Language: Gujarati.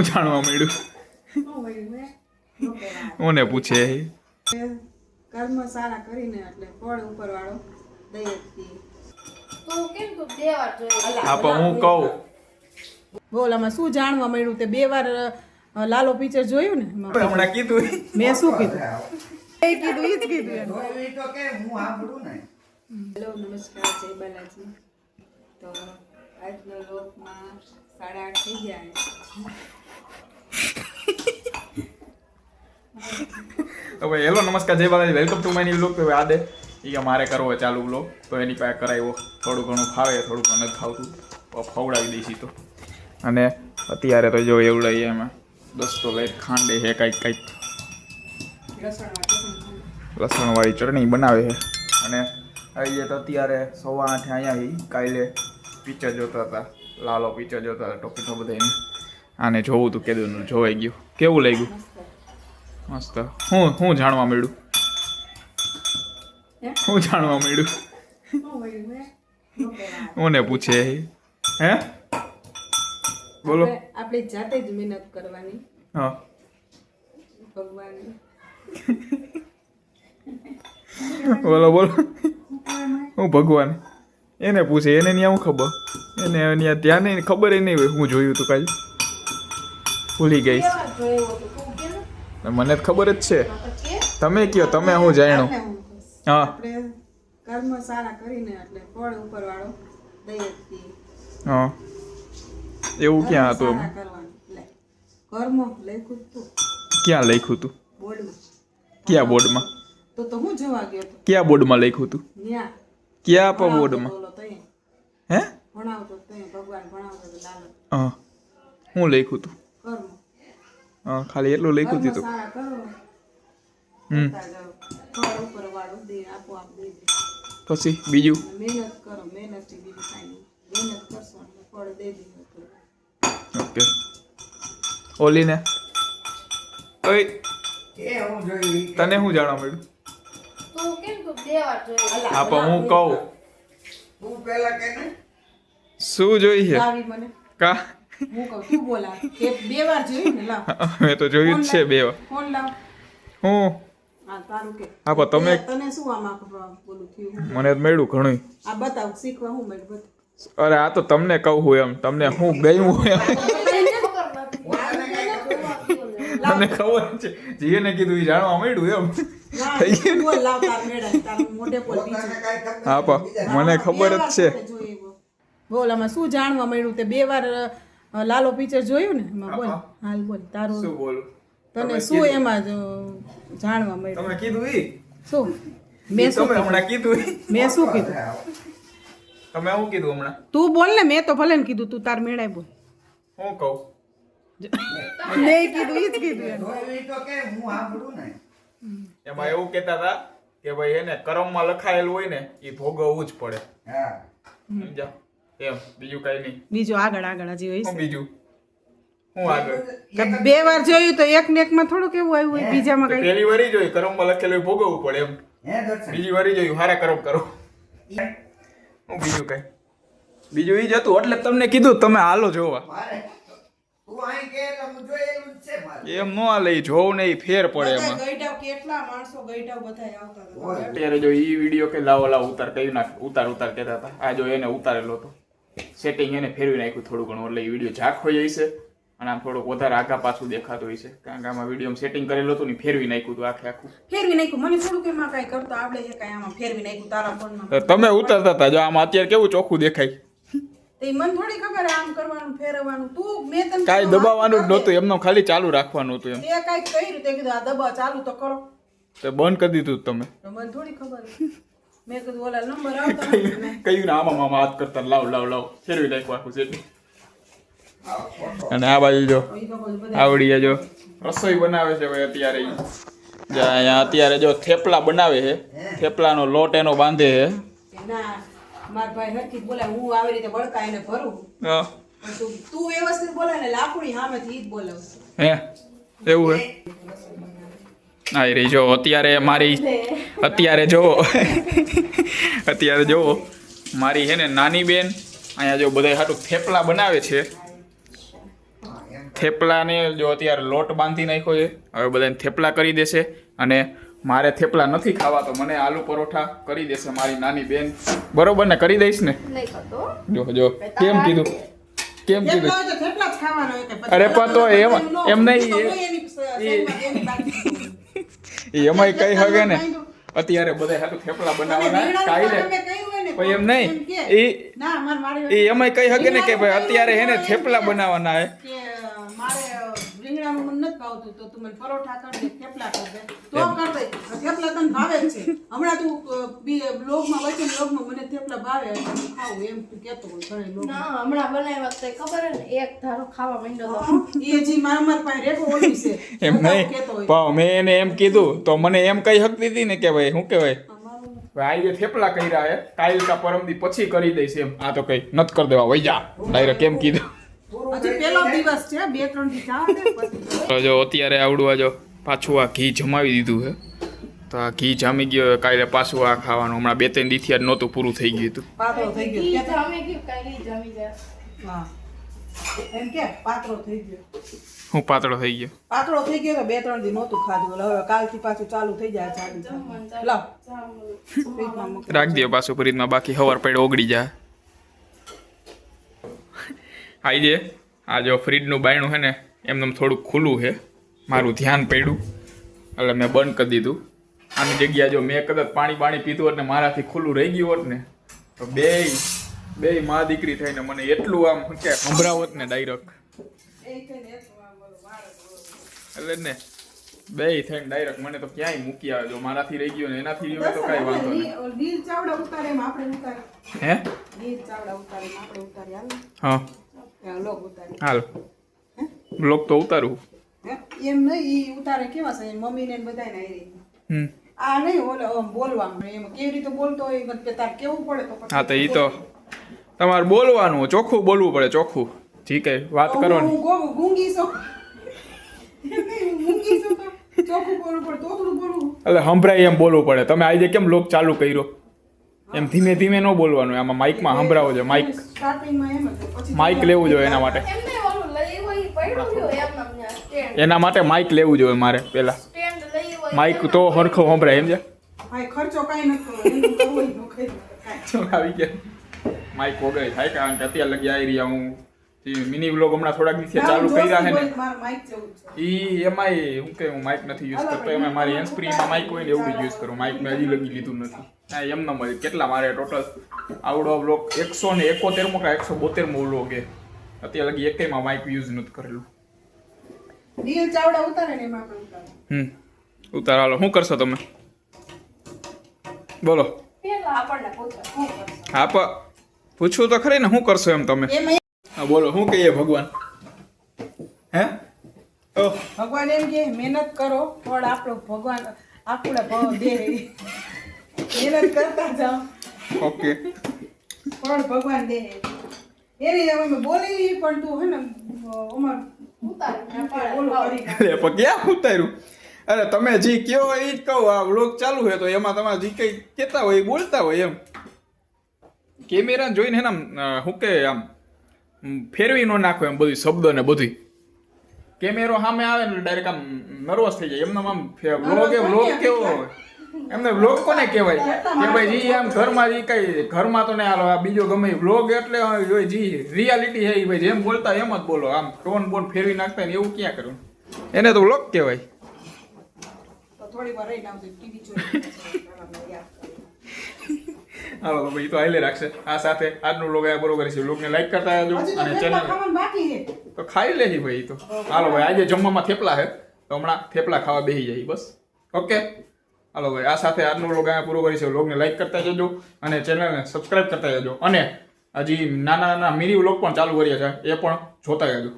શું જાણવા મળ્યું? કોને પૂછે? કર્મ સારા કરીને એટલે ફળ ઉપર વાળો હા પણ હું કહું. બોલ આમાં શું જાણવા મળ્યું તે? બે વાર લાલો પિક્ચર જોયું ને? હમણાં કીધું. મેં શું કીધું? એ કીધું ઈ જ કીધું તો કે હું સાંભળું ને હેલો નમસ્કાર જય બાલાજી. તો આજનો લોકમાં તો હેલો, નમસ્કાર, જય Balaji. Welcome to my blog તો હવે આદે એ અમારે કરવો ચાલુ બ્લોગ તો એની પાસે કરાવ્યો. થોડું ઘણું ખાવે થોડું ઘણું નથી ખાવતું ફવડાવી દઈશી તો. અને અત્યારે તો જો એવડાવીએ એમાં. દોસ્તો લઈ ખાંડે છે કાંઈક કાંઈક. લસણવાળી ચટણી બનાવે છે. અને આવીએ તો અત્યારે સવા આઠે અહીંયા કાલે પિક્ચર જોતા હતા. લાલો પિક્ચર જોતા હતા બધા એને. આને જોવું હતું કેદું જોવાઈ ગયું. કેવું લાગ્યું? મસ્ત. હું હું જાણવા મળ્યું? હું? જાણવા મળ્યું? શું મળ્યું મેં? નો કહેવાય. કોને પૂછે. હે? બોલો. આપણે- આપણે જાતે જ મહેનત કરવાની. હા. ભગવાન બોલો બોલો. હું ભગવાન. એને પૂછે એને ત્યાં હું ખબર? એને ત્યાં ત્યાં નહીં ખબર નહીં હોય હું જોયું તું કાલે. ભૂલી ગઈ. તો મને ખબર જ છે. તમે કયો તમે હું આપણે હું. હા. કર્મ સારા કરીને એટલે ફળ ઉપર વાળો દઈ જ દઈએ. હા. એવું ક્યાં હતું? સારા કર્મ લખ્યું તું. ક્યાં લખ્યું હતું બોર્ડમાં. ક્યાં બોર્ડમાં? તો તો હું જોવા ગયો તો? ક્યાં બોર્ડમાં લખ્યું હતું ન્યા. ક્યાં તો હે? તો હા. હું લખ્યું હતું કર્મ હા ખાલી એટલું લખ્યું તું. હતું સારા કરો. હમ. પછી બીજું? અને મહેનત કરો મહેનતથી બીજું કાંઈ નહીં. મહેનત કરશો એટલે ફળ દઈ દીધું ઓકે. ઓલીને. ઓય. કે હું જોયું તને શું જાણવા મળ્યું? હા પણ હું કહું. હું પહેલા કે ને શું જોઈ છે? મને. કા? હું કહું તું બોલા કે બે વાર જોયું ને લાવ. મેં તો જોયું જ છે બે વાર. ફોન લાવ. હું? હા તારું કે. હા પણ તમે તને શું આમાં બોલું થયું? મને મળ્યું ઘણું આ બતાવ શીખવા હું મળ્યું? બતાવ. અરે આ તો તમને કહું હું એમ. તમને હું ગયું હું એમ. મને ખબર છે. જીએને કીધું એ જાણવા મળ્યું એમ. ના, થઈ ગયું? હા મને ખબર જ છે. બોલ આમાં શું જાણવા મળ્યું તે? બે વાર લાલો પિક્ચર જોયું ને? એમાં બોલ. હાલ બોલ તારું શું બોલું? તને શું એમાં જાણવા મળ્યું? તમે કીધું ઈ? શું? મેં શું તમે હમણાં કીધું મેં શું કીધું? તમે શું કીધું હમણાં? તું બોલ ને મેં તો ભલે ને કીધું તું તાર મેળાય બોલ. હું કહું? મેં કીધું ઈ જ કીધું. તો કે હું સાંભળું ને એમાં એવું કહેતા હતા કે ભાઈ એને કર્મમાં લખાયેલું હોય ને એ ભોગવવું જ પડે. હા. એમ બીજું કઈ નહીં. બીજું આગળ આગળ હજી હોય બીજું? હું આગળ? બે વાર જોયું તો એક ને એકમાં થોડું કેવું આવ્યું હોય બીજામાં તો કઈ. પહેલી વારી જોયું કર્મમાં લખેલું હોય ભોગવવું પડે એમ. બીજી વારી જોયું હારે કર્મ કરો. હું બીજું કઈ? બીજું એ જ હતું એટલે તમને કીધું તમે હાલો જોવા. એમ નો હાલે ઈ ને ફેર પડે એમાં. કેટલા માણસો બધા આવતા હતા. અત્યારે જો ઈ વિડિયો કે લાવો લાવો ઉતાર કહ્યું નાખ ઉતાર ઉતાર કહેતા હતા. આ જો એને ઉતારેલો હતો. સેટિંગ એને ફેરવી નાખ્યું થોડું ઘણું એટલે ઈ વીડિયો ઝાંખો જાય છે અને આમ થોડુંક વધારે આગા પાછું દેખાતું હોય છે કારણ કે આમાં વીડિયો સેટિંગ કરેલું હતું ને ફેરવી નાખ્યું હતું આખે આખું. ફેરવી નાખ્યું. મને થોડુંક એમાં કઈ કરતો આવડે છે કઈ આમાં ફેરવી નાખ્યું. તારા ફોનમાં. તમે ઉતારતા હતા. જો આમાં અત્યારે કેવું ચોખ્ખું દેખાય? તે મને થોડી ખબર આમ કરવાનું ફેરવવાનું. તું મેં તને કાંઈ દબાવવાનું જ નહોતું એમને ખાલી ચાલુ રાખવાનું હતું એમ. તે કાંઈક કર્યું તે કીધું આ દબાવ ચાલુ તો કરો. તો બંધ કરી દીધું તમે. મને થોડી ખબર મેં કીધું ઓલા નંબર આવતો કયું ને. આમાં મામા હાથ કરતા લાવ લાવ લાવ. ફેરવી નાખું આખું છે અને આ બાજુ જો. આવડીએ જો. રસોઈ બનાવે છે ભાઈ અત્યારે. અહીંયા અત્યારે જો થેપલા બનાવે છે. થેપલાનો લોટ એનો બાંધે છે. ના માર ભાઈ હરખી બોલાય હું આવી રીતે બળકા એને ભરું. હા. તું વ્યવસ્થિત બોલાય ને લાકડી સામેથી જ બોલાવશે હે? એવું હે? હા રે જો અત્યારે મારી અત્યારે જો. અત્યારે જો મારી છે ને નાની બેન અહીંયા જો બધા હાટું થેપલા બનાવે છે. થેપલાને જો અત્યારે લોટ બાંધી નાખ્યો છે. હવે બધાને થેપલા કરી દેશે અને મારે થેપલા નથી ખાવા તો મને આલુ પરોઠા કરી દેશે મારી નાની બેન. બરોબર ને? કરી દઈશ ને? નહીં જો જો. કેમ કીધું? કેમ કીધું? અરે પણ તો એમ એમ નહીં એમાંય કઈ હગે ને? અત્યારે બધા હાટુ થેપલા બનાવવાના કાઈ પણ એમ નહીં એ એમાંય કઈ હગે ને કે ભાઈ અત્યારે એને હેને થેપલા બનાવવાના હે. ભાવતું તો તું મને પરોઠા કર દે થેપલા કર દે. તો કર દે થેપલા તને ભાવે જ છે. હમણાં તું અ, બ્લોગમાં વચ્ચે બ્લોગમાં મને થેપલા ભાવે ખાવું એમ તું કહેતો હોય ઘણી બ્લોગમાં. ના હમણાં બનાવ્યા તો ખબર ને? એક ધારો ખાવા માંડ્યો તો. એ જી મારા મારી પાસે રેકો ઓલી છે. એમ નહીં. પણ મેં એને એમ કીધું તો મને એમ કઈ હકતી હતી ને કે ભાઈ શું કહેવાય? ભાઈ જે થેપલા કર્યા હે કાલ કા પરમદી પછી કરી દઈશ એમ. આ તો કઈ નત કરી દેવા વૈજા ડાયરેક્ટ કેમ કીધું. હજી પહેલો દિવસ છે બે ત્રણ દી જવા તો જો અત્યારે આવડવા જો પાછું આ ઘી જમાવી દીધું છે. તો આ ઘી જામી ગયો કાલે પાછું આ ખાવાનું. હમણાં બે ત્રણ દીથી આ નહોતું પૂરું થઈ ગયું હતું. પાતળો થઈ ગયો. ઈ જામી ગયું કાંઈ જામી જાય. એમ કે પાતળો થઈ ગયો. હું પાતળો થઈ ગયો. પાતળો થઈ ગયો બે ત્રણ દી નહોતું ખાધું. હવે કાલથી પાછું ચાલુ થઈ જાય ચાલુ. રાખ દે. પાછું ફરીદમાં બાકી હવાર પડે ઓગળી જાય. આવી જે. આ જો ફ્રીજનું બાયણું છે ને એમને થોડુંક ખુલ્લું છે. મારું ધ્યાન પડ્યું એટલે મેં બંધ કરી દીધું. આની જગ્યા જો મેં કદાચ પાણી પાણી પીધું હોત ને મારાથી ખુલ્લું રહી ગયું હોત ને તો બે બે મા દીકરી થઈને મને એટલું આમ કે સંભળાવત ને ડાયરેક્ટ. એટલે ને બે થઈને ડાયરેક્ટ મને તો ક્યાંય મૂકી આવે જો મારાથી રહી ગયો ને એનાથી રહ્યું તો કાંઈ વાંધો નહીં. લીલ- લીલ ચાવડા ઉતારે એમ આપણે ઉતારે. હે? લીલ ચાવડા ઉતારે એમ આપણે ઉતારી હા. હાલ. બ્લોક તો ઉતારું. એમ નહીં ઉતારે કેવા છે? મમ્મીને ને બધાને એ. હમ. આ નહીં ઓલે બોલવાનું એમ કેવી રીતે બોલતો હોય કે તાર કેવું પડે તો હા તો એ તો તમારે બોલવાનું ચોખ્ખું બોલવું પડે ચોખ્ખું. ઠીક હે વાત હું ગો- ગુંગી છું. એટલે સંભળાય એમ બોલવું પડે. તમે આજે કેમ લોક ચાલુ કર્યો? એમ ધીમે ધીમે ન બોલવાનું આમાં માઇકમાં સંભળાવો જોઈએ માઇક સ્ટાર્ટિંગમાં એમ જ પછી માઇક લેવું જોઈએ એના માટે. એના માટે માઇક લેવું જોઈએ મારે પહેલા સ્ટેન્ડ માઇક તો હરખો સંભળાય એમ છે માઇક વગર થાય કારણ કે અત્યારે લગી આવી રહ્યા હું. મિની વ્લોગ હમણાં થોડાક દિવસે ચાલુ કર્યા છે ને. ઈ એમાંય હું કે હું માઇક નથી યુઝ કરતો એમાં મારી હેન્ડ ફ્રીમાં માઇક હોય ને એવું યુઝ કરું. માઇક મેં હજી લગી લીધું નથી. હા એમનો મળે. કેટલા મારે ટોટલ આવડો બ્લોક એકસો ને એકોતેરમો કે એકસો બોતેરમો વ્લોગ એ. અત્યારે લગી એકેયમાં માઇક યુઝ નથી કરેલું. રીલ ચાવડા ઉતારે ને એમાં હમ. ઉતારાલો શું કરશો તમે? બોલો. પેલા આપણને પૂછો હા પણ પૂછવું તો ખરી ને શું કરશો એમ તમે? એમાં હા બોલો શું કહીએ ભગવાન? હે? ઓહ ભગવાન એમ કે મહેનત કરો ફળ આપણો ભગવાન આપણે ભાવ દે. મહેનત કરતા જાઓ. ઓકે. ફળ ભગવાન દે. એની અમે બોલી પણ તું હે ને. અરે ક્યાં ઉતાર્યું? અરે તમે જે કયો એ જ કહો આ વ્લોગ ચાલુ છે તો એમાં તમારે જે કંઈ કહેતા હોય એ બોલતા હોય એમ. કેમેરા જોઈને હે ને આમ શું કે આમ ફેરવી ન નાખો એમ બધી શબ્દ ને બધી. કેમેરો સામે આવે ને ડાયરેક્ટ આમ નર્વસ થઈ જાય. એમને આમ વ્લોગ એ વ્લોગ કેવો હોય? એમને વ્લોગ કોને કહેવાય? કે ભાઈ જી આમ ઘરમાં જી કઈ ઘરમાં તો નહીં હાલો આ બીજો ગમે વ્લોગ એટલે જી રિયાલિટી છે એ ભાઈ. જેમ બોલતા એમ જ બોલો. આમ ટોન બોન ફેરવી નાખતા ને એવું ક્યાં કરું? એને તો વ્લોગ કહેવાય. થોડી વાર આવજો. ટીવી. હાલો તો ભાઈ તો આઈલે રાખશે. આ સાથે આજનું લોગ આ બરોબર છે. લોગને લાઈક કરતા આવજો અને ચેનલ છે. તો ખાઈ લેહી ભાઈ તો. હાલો ભાઈ આજે જમવામાં થેપલા છે. તો હમણાં થેપલા ખાવા બેસી જાય બસ. ઓકે? હાલો ભાઈ આ સાથે આજનો લોગ અહીંયા પૂરો કરીશું. લોગને લાઈક કરતા જજો અને ચેનલને સબસ્ક્રાઈબ કરતા જજો અને હજી નાના નાના મિની વ્લોગ પણ ચાલુ કર્યા છે. એ પણ જોતા જજો